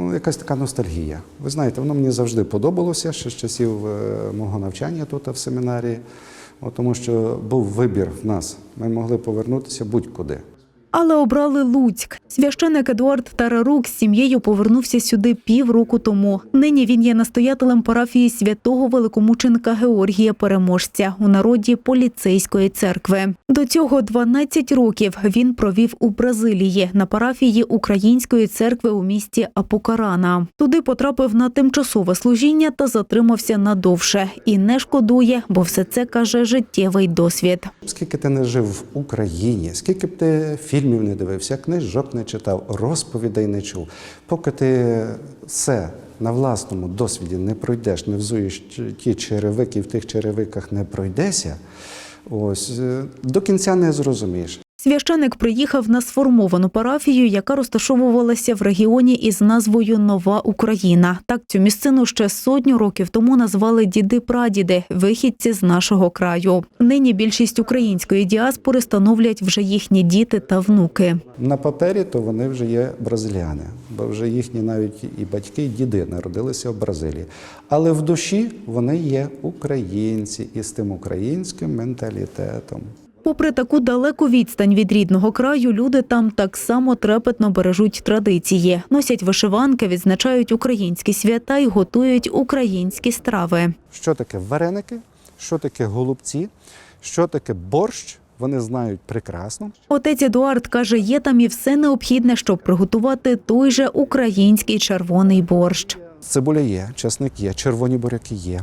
Ну, якась така ностальгія. Ви знаєте, воно мені завжди подобалося ще з часів е, мого навчання тут в семінарії, тому що був вибір в нас. Ми могли повернутися будь-куди. Але обрали Луцьк. Священик Едуард Тарарук з сім'єю повернувся сюди півроку тому. Нині він є настоятелем парафії святого великомученика Георгія Переможця у народі поліцейської церкви. До цього 12 років він провів у Бразилії на парафії Української церкви у місті Апокарана. Туди потрапив на тимчасове служіння та затримався надовше. І не шкодує, бо все це каже життєвий досвід. Скільки ти не жив в Україні, скільки б ти фільмів не дивився, книжок не читав, розповідей не чув, поки ти все на власному досвіді не пройдеш, не взуєш ті черевики, в тих черевиках не пройдешся, ось е, до кінця не зрозумієш. Священик приїхав на сформовану парафію, яка розташовувалася в регіоні із назвою Нова Україна. Так цю місцину ще сотню років тому назвали діди-прадіди, вихідці з нашого краю. Нині більшість української діаспори становлять вже їхні діти та внуки. На папері то вони вже є бразиляни, бо вже їхні навіть і батьки, і діди народилися в Бразилії. Але в душі вони є українці і з тим українським менталітетом. Попри таку далеку відстань від рідного краю, люди там так само трепетно бережуть традиції, носять вишиванки, відзначають українські свята і готують українські страви. Що таке вареники, що таке голубці, що таке борщ, вони знають прекрасно. Отець Едуард каже, є там і все необхідне, щоб приготувати той же український червоний борщ. Цибуля є, часник є, червоні буряки є,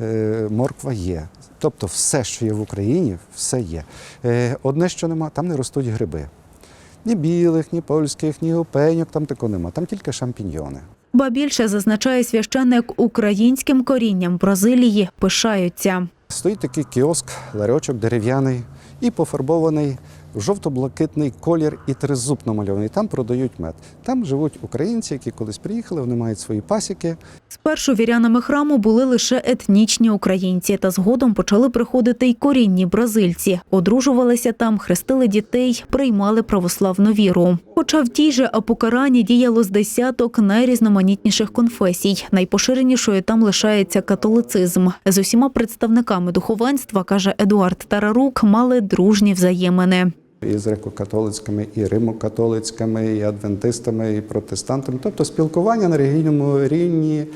е, морква є. Тобто все, що є в Україні, все є. Е, Одне, що нема, там не ростуть гриби. Ні білих, ні польських, ні опеньок, там такого нема, там тільки шампіньйони. Ба більше зазначає священник українським корінням Бразилії пишаються. Стоїть такий кіоск, ларьочок дерев'яний і пофарбований в жовто-блакитний колір і тризуб намальований. Там продають мед. Там живуть українці, які колись приїхали, вони мають свої пасіки. Спершу вірянами храму були лише етнічні українці, та згодом почали приходити й корінні бразильці. Одружувалися там, хрестили дітей, приймали православну віру. Хоча в тій же апокарані діяло з десяток найрізноманітніших конфесій. Найпоширенішою там лишається католицизм. З усіма представниками духовенства, каже Едуард Тарарук, мали дружні взаємини. І з греко-католицькими, і римо-католицькими, і адвентистами, і протестантами. Тобто спілкування на релігійному рівні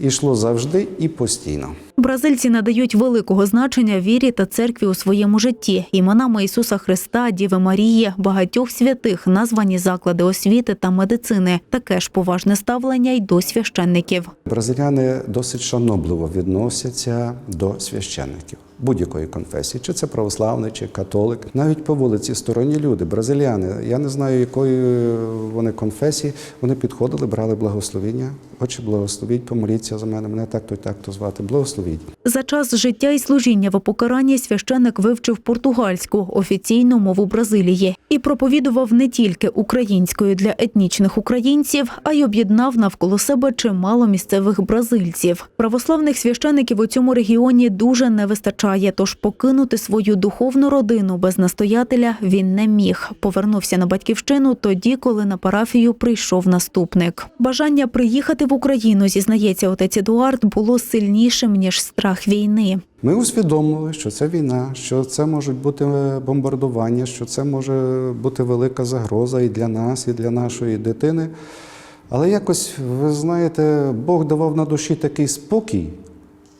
йшло завжди і постійно. Бразильці надають великого значення вірі та церкві у своєму житті. Іменами Ісуса Христа, Діви Марії, багатьох святих названі заклади освіти та медицини. Таке ж поважне ставлення й до священників. Бразиляни досить шанобливо відносяться до священників будь-якої конфесії, чи це православний, чи католик. Навіть по вулиці сторонні люди, бразиляни. Я не знаю, якої вони конфесії. Вони підходили, брали благословіння. Отче, благословіть, помоліться за мене. Мене так то й так то звати. Благословіть. За час життя і служіння в апокаранні священник вивчив португальську офіційну мову Бразилії і проповідував не тільки українською для етнічних українців, а й об'єднав навколо себе чимало місцевих бразильців. Православних священиків у цьому регіоні дуже не вистачає, тож покинути свою духовну родину без настоятеля він не міг. Повернувся на батьківщину тоді, коли на парафію прийшов наступник. Бажання приїхати в Україну, зізнається отець Едуард, було сильнішим ніж страх війни. Ми усвідомили, що це війна, що це можуть бути е, бомбардування, що це може бути велика загроза і для нас, і для нашої дитини. Але якось, ви знаєте, Бог давав на душі такий спокій,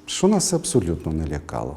що нас абсолютно не лякало.